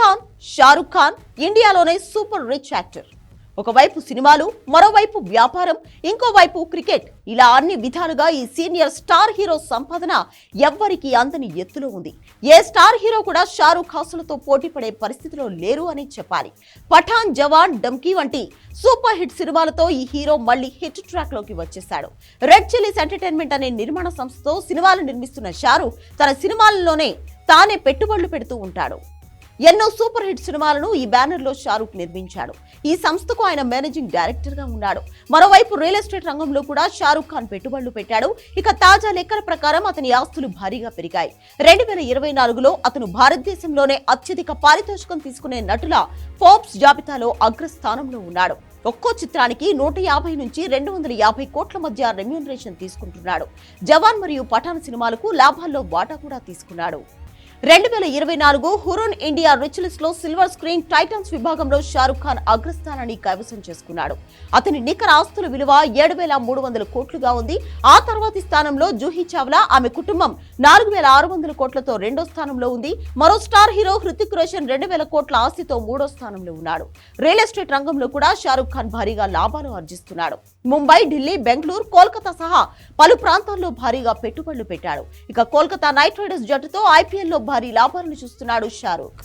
ఖాన్ షారుఖ్ ఖాన్ ఇండియాలోనే super rich actor. ఒకవైపు సినిమాలు మరోవైపు వ్యాపారం ఇంకోవైపు క్రికెట్. ఇలా అన్ని విధాలుగా ఈ సీనియర్ స్టార్ హీరో సంపాదన ఎవ్వరికి అందని ఎత్తులో ఉంది. ఏ స్టార్ హీరో కూడా షారూఖ్ హాసులతో పోటీ పడే పరిస్థితిలో లేరు అని చెప్పాలి. పఠాన్ జవాన్ డమ్కీ వంటి సూపర్ హిట్ సినిమాలతో ఈ హీరో మళ్ళీ హిట్ ట్రాక్లోకి వచ్చేశాడు. రెడ్ చిల్లీస్ ఎంటర్టైన్మెంట్ అనే నిర్మాణ సంస్థతో సినిమాలు నిర్మిస్తున్న షారూఖ్ తన సినిమాలలోనే తానే పెట్టుబడులు పెడుతూ ఉంటాడు. ఎన్నో సూపర్ హిట్ సినిమాలను ఈ బ్యానర్లో నిర్మించాడు. ఈ సంస్థకు ఆయన మేనేజింగ్ డైరెక్టర్గా ఉన్నాడు. మరోవైపు రియల్ ఎస్టేట్ రంగంలో కూడా షారూక్ ఖాన్ పెట్టుబడులు పెట్టాడు. ఇక తాజా లెక్కల ప్రకారం అతని ఆస్తులు భారీగా పెరిగాయి. రెండు వేల ఇరవై నాలుగులో అతను భారతదేశంలోనే అత్యధిక పారితోషికం తీసుకునే నటుల ఫోర్బ్స్ జాబితాలో అగ్రస్థానంలో ఉన్నాడు. ఒక్కో చిత్రానికి నూట యాభై నుంచి రెండు వందల యాభై కోట్ల మధ్య రెమ్యూనరేషన్ తీసుకుంటున్నాడు. జవాన్ మరియు పఠాన్ సినిమాలకు లాభాల్లో వాటా కూడా తీసుకున్నాడు. రెండు వేల ఇరవై నాలుగు హురోన్ ఇండియా రిచ్ లిస్ట్లో సిల్వర్ స్క్రీన్ టైటన్స్ విభాగంలో షారుఖ్ ఖాన్ అగ్రస్థానాన్ని కైవసం చేసుకున్నాడు. అతని నికర ఆస్తుల విలువ ఏడు వేల మూడు వందల కోట్లుగా ఉంది. ఆ తర్వాతి స్థానంలో జూహీ చావ్లా ఆమె కుటుంబం నాలుగు వేల ఆరు వందల కోట్లతో రెండో స్థానంలో ఉంది. మరో స్టార్ హీరో హృతిక్ రోషన్ రెండు వేల కోట్ల ఆస్తితో మూడో స్థానంలో ఉన్నాడు. రియల్ ఎస్టేట్ రంగంలో కూడా షారుఖ్ ఖాన్ భారీగా లాభాలు ఆర్జిస్తున్నాడు. ముంబై ఢిల్లీ బెంగళూరు కోల్కతా సహా పలు ప్రాంతాల్లో భారీగా పెట్టుబడులు పెట్టాడు. ఇక కోల్కతా నైట్ రైడర్స్ జట్టుతో ఐపీఎల్లో భారీ లాభాలను చూస్తున్నాడు షారూఖ్